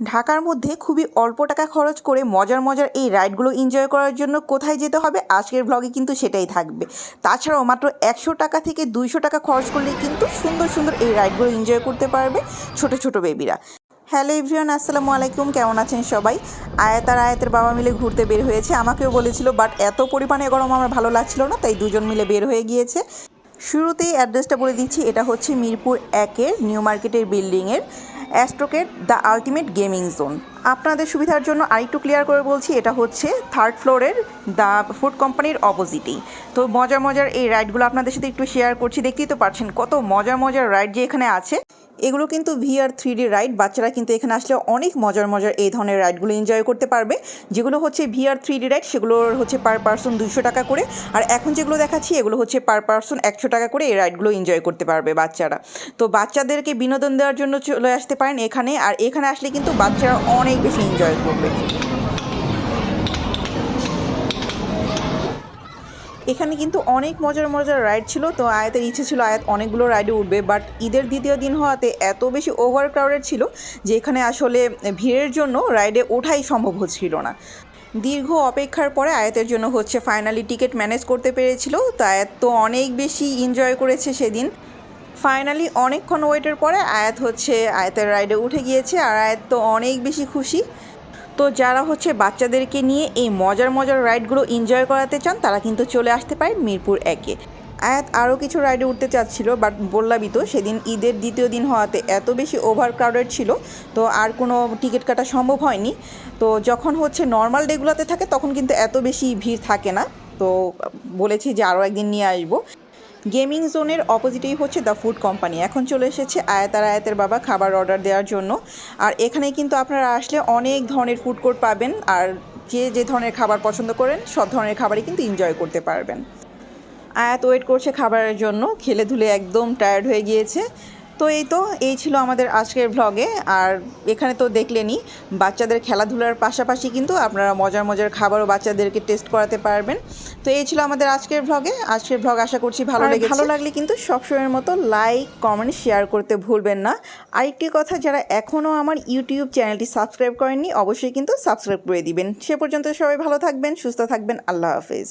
ঢাকার মধ্যে খুবই অল্প টাকা খরচ করে মজার মজার এই রাইডগুলো এনজয় করার জন্য কোথায় যেতে হবে আজকের ব্লগে কিন্তু সেটাই থাকবে। তাছাড়াও মাত্র একশো টাকা থেকে দুইশো টাকা খরচ করলে কিন্তু সুন্দর সুন্দর এই রাইডগুলো এনজয় করতে পারবে ছোট ছোট বেবিরা হ্যালো এভরিওয়ান, আসসালামু আলাইকুম, কেমন আছেন সবাই? আয়াত আর আয়াতের বাবা মিলে ঘুরতে বের হয়েছে, আমাকেও বলেছিল, বাট এত পরিমাণে গরম আমার ভালো লাগছিল না, তাই দুজন মিলে বের হয়ে গিয়েছে। শুরুতেই অ্যাড্রেসটা বলে দিচ্ছি, এটা হচ্ছে মিরপুর একের নিউ মার্কেটের বিল্ডিংয়ের অ্যাস্ট্রোকেট দ্য আলটিমেট গেমিং জোন। আপনাদের সুবিধার জন্য আরেকটু ক্লিয়ার করে বলছি, এটা হচ্ছে থার্ড ফ্লোরের দ্য ফুড কোম্পানির অপোজিটেই। তো মজার মজার এই রাইডগুলো আপনাদের সাথে একটু শেয়ার করছি, দেখতেই তো পারছেন কত মজার মজার রাইড যে এখানে আছে। এগুলো কিন্তু V R three D ride বাচ্চারা কিন্তু এখানে আসলে অনেক মজার মজার এই ধরনের রাইডগুলো এনজয় করতে পারবে। যেগুলো হচ্ছে V R three D ride সেগুলোর হচ্ছে পার পার্সন দুশো টাকা করে। আর এখন যেগুলো দেখাচ্ছি, এগুলো হচ্ছে পার পার্সন একশো টাকা করে এই রাইডগুলো এনজয় করতে পারবে বাচ্চারা। তো বাচ্চাদেরকে বিনোদন দেওয়ার জন্য চলে আসতে পারেন এখানে। আর এখানে আসলে কিন্তু বাচ্চারা অনেক বেশি এনজয় করবে। এখানে কিন্তু অনেক মজার মজার রাইড ছিল। তো আয়াতের ইচ্ছে ছিল আয়াত অনেকগুলো রাইডে উঠবে। বাট ঈদের দ্বিতীয় দিন হওয়াতে এত বেশি ওভার ক্রাউডেড ছিল যে এখানে আসলে ভিড়ের জন্য রাইডে ওঠাই সম্ভব হচ্ছিল না। দীর্ঘ অপেক্ষার পরে আয়াতের জন্য হচ্ছে ফাইনালি টিকিট ম্যানেজ করতে পেরেছিল। তো আয়াত তো অনেক বেশি এনজয় করেছে সেদিন। ফাইনালি অনেকক্ষণ ওয়েটের পরে আয়াত হচ্ছে, আয়াতের রাইডে উঠে গিয়েছে। আর আয়াত তো অনেক বেশি খুশি। তো যারা হচ্ছে বাচ্চাদেরকে নিয়ে এই মজার মজার রাইডগুলো এনজয় করাতে চান, তারা কিন্তু চলে আসতে পারেন মিরপুর একে। আয়াত আরও কিছু রাইডে উঠতে চাচ্ছিল, বাট বললামই তো, সেদিন ঈদের দ্বিতীয় দিন হওয়াতে এত বেশি ওভার ক্রাউডেড ছিল, তো আর কোনো টিকিট কাটা সম্ভব হয়নি। তো যখন হচ্ছে নর্মাল ডেগুলোতে থাকে, তখন কিন্তু এত বেশি ভিড় থাকে না। তো বলেছি যে আরও একদিন নিয়ে আসব। গেমিং জোনের অপোজিটেই হচ্ছে দ্য ফুড কোম্পানি এখন চলে এসেছে আয়াতার আয়াতের বাবা খাবার অর্ডার দেওয়ার জন্য। আর এখানে কিন্তু আপনারা আসলে অনেক ধরনের ফুড কোর্ট পাবেন, আর যে যে ধরনের খাবার পছন্দ করেন, সব ধরনের খাবারই কিন্তু এনজয় করতে পারবেন। আয়াত ওয়েট করছে খাবারের জন্য খেলে ধুলে একদম টায়ার্ড হয়ে গিয়েছে। তো এই তো এই ছিল আমাদের আজকের ভ্লগে আর এখানে তো দেখলেনই বাচ্চাদের খেলাধুলার পাশাপাশি কিন্তু আপনারা মজার মজার খাবারও বাচ্চাদেরকে টেস্ট করাতে পারবেন। তো এই ছিল আমাদের আজকের ভ্লগে আজকের ভ্লগ আশা করছি ভালো লেগে ভালো লাগলে কিন্তু সবসময়ের মতো লাইক কমেন্ট শেয়ার করতে ভুলবেন না। আরেকটি কথা যারা এখনও আমার ইউটিউব চ্যানেলটি সাবস্ক্রাইব করেননি অবশ্যই কিন্তু সাবস্ক্রাইব করে দিবেন। সে পর্যন্ত সবাই ভালো থাকবেন সুস্থ থাকবেন। আল্লাহ হাফেজ।